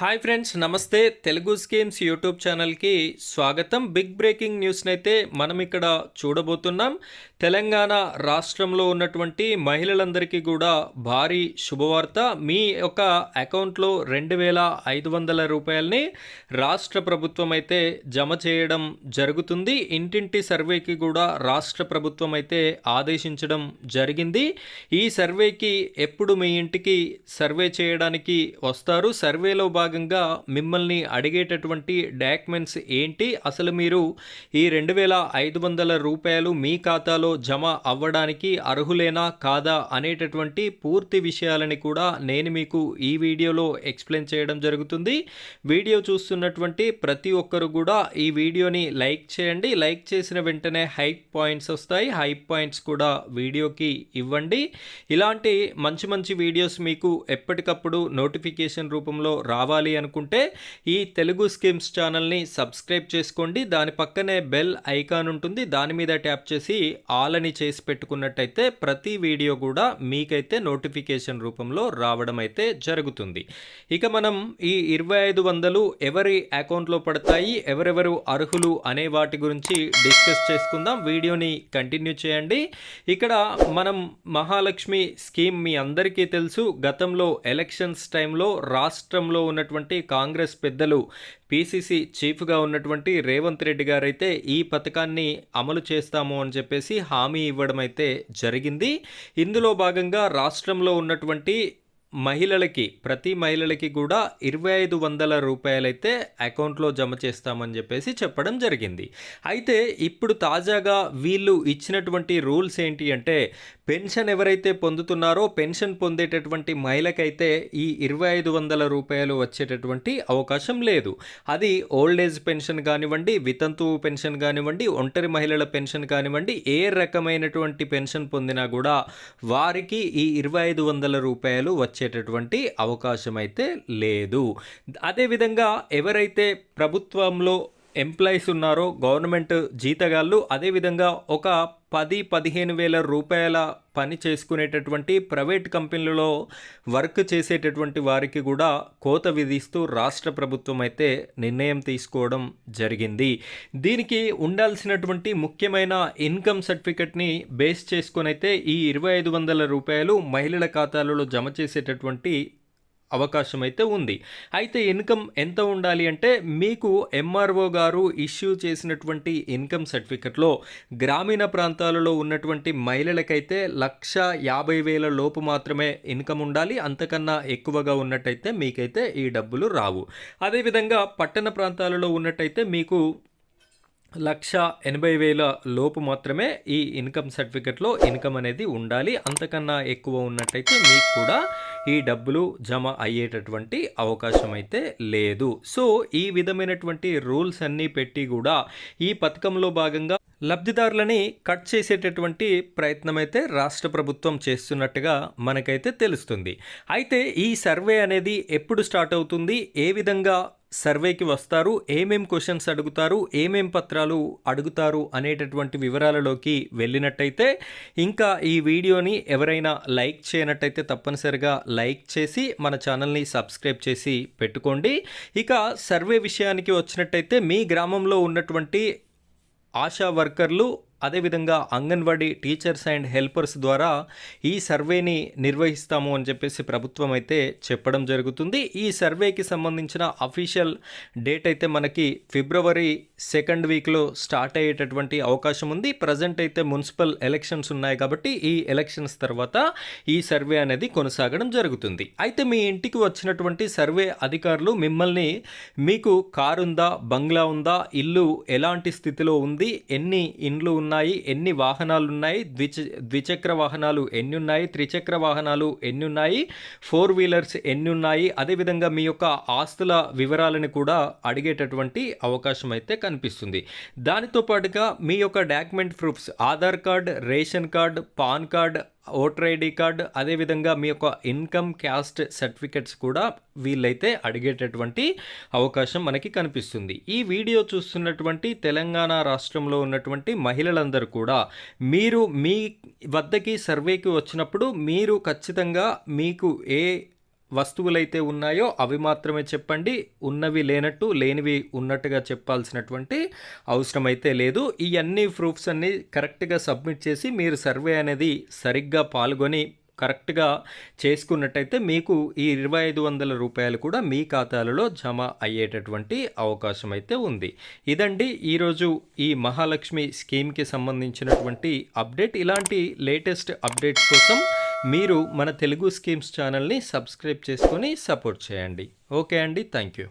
Hi friends నమస్తే. Telugu schemes YouTube ఛానల్కి స్వాగతం. బిగ్ బ్రేకింగ్ న్యూస్ని అయితే మనం ఇక్కడ చూడబోతున్నాం. తెలంగాణ రాష్ట్రంలో ఉన్నటువంటి మహిళలందరికీ కూడా భారీ శుభవార్త. మీ యొక్క అకౌంట్లో రెండు వేల ఐదు వందల రూపాయలని రాష్ట్ర ప్రభుత్వం అయితే జమ చేయడం జరుగుతుంది. ఇంటింటి సర్వేకి కూడా రాష్ట్ర ప్రభుత్వం అయితే ఆదేశించడం జరిగింది. ఈ సర్వేకి ఎప్పుడు మీ ఇంటికి సర్వే చేయడానికి వస్తారు? సర్వేలో భాగంగా మిమ్మల్ని అడిగేటటువంటి డాక్యుమెంట్స్ ఏంటి? అసలు మీరు ఈ రెండు వేల ఐదు వందల రూపాయలు మీ ఖాతాలో జమ అవ్వడానికి అర్హులేనా కాదా అనేటటువంటి పూర్తి విషయాలని కూడా నేను మీకు ఈ వీడియోలో ఎక్స్ప్లెయిన్ చేయడం జరుగుతుంది. వీడియో చూస్తున్నటువంటి ప్రతి ఒక్కరు కూడా ఈ వీడియోని లైక్ చేయండి. లైక్ చేసిన వెంటనే హైప్ పాయింట్స్ వస్తాయి. హైప్ పాయింట్స్ కూడా వీడియోకి ఇవ్వండి. ఇలాంటి మంచి మంచి వీడియోస్ మీకు ఎప్పటికప్పుడు నోటిఫికేషన్ రూపంలో రావాలి. అనుకుంటే ఈ తెలుగు స్కీమ్స్ ఛానల్ని సబ్స్క్రైబ్ చేసుకోండి. దాని పక్కనే బెల్ ఐకాన్ ఉంటుంది. దాని మీద ట్యాప్ చేసి ఆల్ అని చేసి పెట్టుకున్నట్టయితే ప్రతి వీడియో కూడా మీకైతే నోటిఫికేషన్ రూపంలో రావడం అయితే జరుగుతుంది. ఇక మనం ఈ ఇరవై ఐదు వందలు ఎవరి అకౌంట్లో పడతాయి ఎవరెవరు అర్హులు అనే వాటి గురించి డిస్కస్ చేసుకుందాం. వీడియోని కంటిన్యూ చేయండి. ఇక్కడ మనం మహాలక్ష్మి స్కీమ్ మీ అందరికీ తెలుసు. గతంలో ఎలక్షన్స్ టైంలో రాష్ట్రంలో ఉన్నటువంటి కాంగ్రెస్ పెద్దలు పీసీసీ చీఫ్గా ఉన్నటువంటి రేవంత్ రెడ్డి గారైతే ఈ పథకాన్ని అమలు చేస్తాము అని చెప్పేసి హామీ ఇవ్వడం అయితే జరిగింది. ఇందులో భాగంగా రాష్ట్రంలో ఉన్నటువంటి మహిళలకి ప్రతి మహిళలకి కూడా ఇరవై ఐదు వందల రూపాయలైతే అకౌంట్లో జమ చేస్తామని చెప్పేసి చెప్పడం జరిగింది. అయితే ఇప్పుడు తాజాగా వీళ్ళు ఇచ్చినటువంటి రూల్స్ ఏంటి అంటే పెన్షన్ ఎవరైతే పొందుతున్నారో పెన్షన్ పొందేటటువంటి మహిళకైతే ఈ ఇరవై ఐదు వందల రూపాయలు వచ్చేటటువంటి అవకాశం లేదు. అది ఓల్డ్ ఏజ్ పెన్షన్ కానివ్వండి వితంతువు పెన్షన్ కానివ్వండి ఒంటరి మహిళల పెన్షన్ కానివ్వండి ఏ రకమైనటువంటి పెన్షన్ పొందినా కూడా వారికి ఈ ఇరవై ఐదు వందల రూపాయలు వచ్చేటటువంటి అవకాశం అయితే లేదు. అదేవిధంగా ఎవరైతే ప్రభుత్వంలో ఎంప్లాయీస్ ఉన్నారో గవర్నమెంట్ జీతగాళ్ళు అదేవిధంగా ఒక పది పదిహేను వేల రూపాయల పని చేసుకునేటటువంటి ప్రైవేట్ కంపెనీలలో వర్క్ చేసేటటువంటి వారికి కూడా కోత విధిస్తూ రాష్ట్ర ప్రభుత్వం అయితే నిర్ణయం తీసుకోవడం జరిగింది. దీనికి ఉండాల్సినటువంటి ముఖ్యమైన ఇన్కమ్ సర్టిఫికెట్ని బేస్ చేసుకొని అయితే ఈ ఇరవై ఐదు వందల రూపాయలు మహిళల ఖాతాలలో జమ చేసేటటువంటి అవకాశం అయితే ఉంది. అయితే ఇన్కమ్ ఎంత ఉండాలి అంటే మీకు ఎంఆర్ఓ గారు ఇష్యూ చేసినటువంటి ఇన్కమ్ సర్టిఫికెట్లో గ్రామీణ ప్రాంతాలలో ఉన్నటువంటి మహిళలకైతే లక్ష యాభై వేల లోపు మాత్రమే ఇన్కమ్ ఉండాలి. అంతకన్నా ఎక్కువగా ఉన్నట్టయితే మీకైతే ఈ డబ్బులు రావు. అదేవిధంగా పట్టణ ప్రాంతాలలో ఉన్నట్టయితే మీకు లక్ష ఎనభై వేల లోపు మాత్రమే ఈ ఇన్కమ్ సర్టిఫికెట్లో ఇన్కమ్ అనేది ఉండాలి. అంతకన్నా ఎక్కువ ఉన్నట్టయితే మీకు కూడా ఈ డబ్బులు జమ అయ్యేటటువంటి అవకాశం అయితే లేదు. సో ఈ విధమైనటువంటి రూల్స్ అన్నీ పెట్టి కూడా ఈ పథకంలో భాగంగా లబ్ధిదారులని కట్ చేసేటటువంటి ప్రయత్నం అయితే రాష్ట్ర ప్రభుత్వం చేస్తున్నట్టుగా మనకైతే తెలుస్తుంది. అయితే ఈ సర్వే అనేది ఎప్పుడు స్టార్ట్ అవుతుంది? ఏ విధంగా సర్వేకి వస్తారు ఏమేం క్వశ్చన్స్ అడుగుతారు ఏమేం పత్రాలు అడుగుతారు అనేటటువంటి వివరాలలోకి వెళ్ళినట్టయితే ఇంకా ఈ వీడియోని ఎవరైనా లైక్ చేయనట్టయితే తప్పనిసరిగా లైక్ చేసి మన ఛానల్ని సబ్స్క్రైబ్ చేసి పెట్టుకోండి. ఇక సర్వే విషయానికి వచ్చినట్టయితే మీ గ్రామంలో ఉన్నటువంటి ఆశా వర్కర్లు అదేవిధంగా అంగన్వాడీ టీచర్స్ అండ్ హెల్పర్స్ ద్వారా ఈ సర్వేని నిర్వహిస్తాము అని చెప్పేసి ప్రభుత్వం అయితే చెప్పడం జరుగుతుంది. ఈ సర్వేకి సంబంధించిన అఫీషియల్ డేట్ అయితే మనకి ఫిబ్రవరి సెకండ్ వీక్లో స్టార్ట్ అయ్యేటటువంటి అవకాశం ఉంది. ప్రజెంట్ అయితే మున్సిపల్ ఎలక్షన్స్ ఉన్నాయి కాబట్టి ఈ ఎలక్షన్స్ తర్వాత ఈ సర్వే అనేది కొనసాగడం జరుగుతుంది. అయితే మీ ఇంటికి వచ్చినటువంటి సర్వే అధికారులు మిమ్మల్ని మీకు కారు ఉందా బంగ్లా ఉందా ఇల్లు ఎలాంటి స్థితిలో ఉంది ఎన్ని ఇండ్లు ఉన్నాయి ఎన్ని వాహనాలు ఉన్నాయి ద్విచ ద్విచక్ర వాహనాలు ఎన్ని ఉన్నాయి త్రిచక్ర వాహనాలు ఎన్ని ఉన్నాయి ఫోర్ వీలర్స్ ఎన్ని ఉన్నాయి అదేవిధంగా మీ యొక్క ఆస్తుల వివరాలను కూడా అడిగేటటువంటి అవకాశం అయితే కనిపిస్తుంది. దానితో పాటుగా మీ యొక్క document proofs Aadhaar card ration card PAN card voter ID card అదేవిధంగా మీ యొక్క ఇన్కమ్ క్యాస్ట్ సర్టిఫికెట్స్ కూడా వీళ్ళైతే అడిగేటటువంటి అవకాశం మనకి కనిపిస్తుంది. ఈ వీడియో చూస్తున్నటువంటి తెలంగాణ రాష్ట్రంలో ఉన్నటువంటి మహిళలందరూ కూడా మీరు మీ వద్దకి సర్వేకి వచ్చినప్పుడు మీరు ఖచ్చితంగా మీకు ఏ వస్తువులైతే ఉన్నాయో అవి మాత్రమే చెప్పండి. ఉన్నవి లేనట్టు లేనివి ఉన్నట్టుగా చెప్పాల్సినటువంటి అవసరం అయితే లేదు. ఈ అన్ని ప్రూఫ్స్ అన్నీ కరెక్ట్గా సబ్మిట్ చేసి మీరు సర్వే అనేది సరిగ్గా పాల్గొని కరెక్ట్గా చేసుకున్నట్టయితే మీకు ఈ ఇరవై ఐదు వందల రూపాయలు కూడా మీ ఖాతాలలో జమ అయ్యేటటువంటి అవకాశం అయితే ఉంది. ఇదండి ఈరోజు ఈ మహాలక్ష్మి స్కీమ్కి సంబంధించినటువంటి అప్డేట్. ఇలాంటి లేటెస్ట్ అప్డేట్స్ కోసం మీరు మన తెలుగు స్కీమ్స్ ఛానల్ని సబ్స్క్రైబ్ చేసుకొని సపోర్ట్ చేయండి. ఓకే అండి. Thank you.